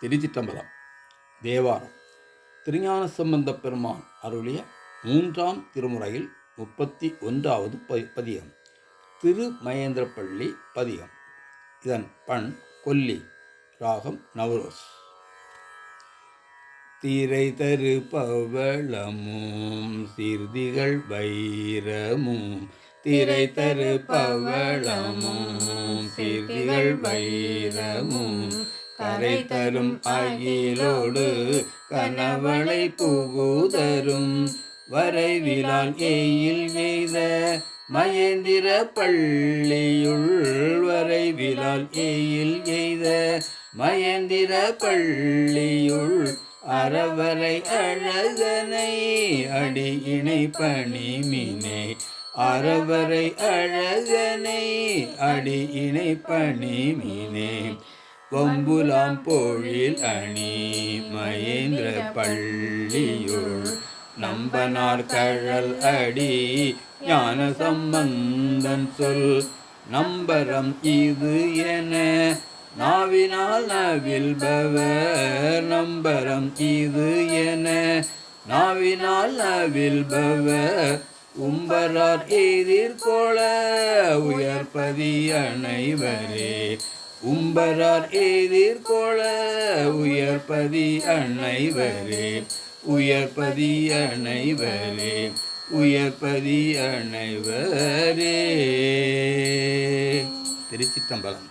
திருச்சிற்றம்பலம் தேவாரம். திருஞான சம்பந்த பெருமான் அருளிய மூன்றாம் திருமுறையில் முப்பத்தி ஒன்றாவது ப- பதிகம். திருமகேந்திரப்பள்ளி பதிகம். இதன் பண் கொல்லி ராகம் நவரோஸ். திரை தரு பவளமும் சிறுதிகள் வைரமும் திரை தரு பவளமும் சிறுதிகள் வைரமும் கரை தரும் அகிலோடு கனவளை புகுதரும். வரைவிலால் ஏயில் எய்த மகேந்திர பள்ளியுள் வரைவிலால் ஏயில் எய்த மகேந்திர பள்ளியுள் அறவரை அழகனை அடி இணை பணிமினே. அறவரை அழகனை அடி இணை பணிமினே. வம்புலாம் போழில் அணி மகேந்திர பள்ளியுள் நம்பனார் கழல் அடி ஞான சம்பந்தன் சொல் நம்பரம் இது என நாவினால் நவில்பவர் நம்பரம் இது என நாவினால் நவில்பவர் உம்பரார் எதிர்கொள உயர்பதி அனைவரே உம்பரார் எதிர்கொள உயர்பதி அனைவரே உயர்பதி அனைவரே உயர்பதி அனைவரே திருச்சித்தம்பலம்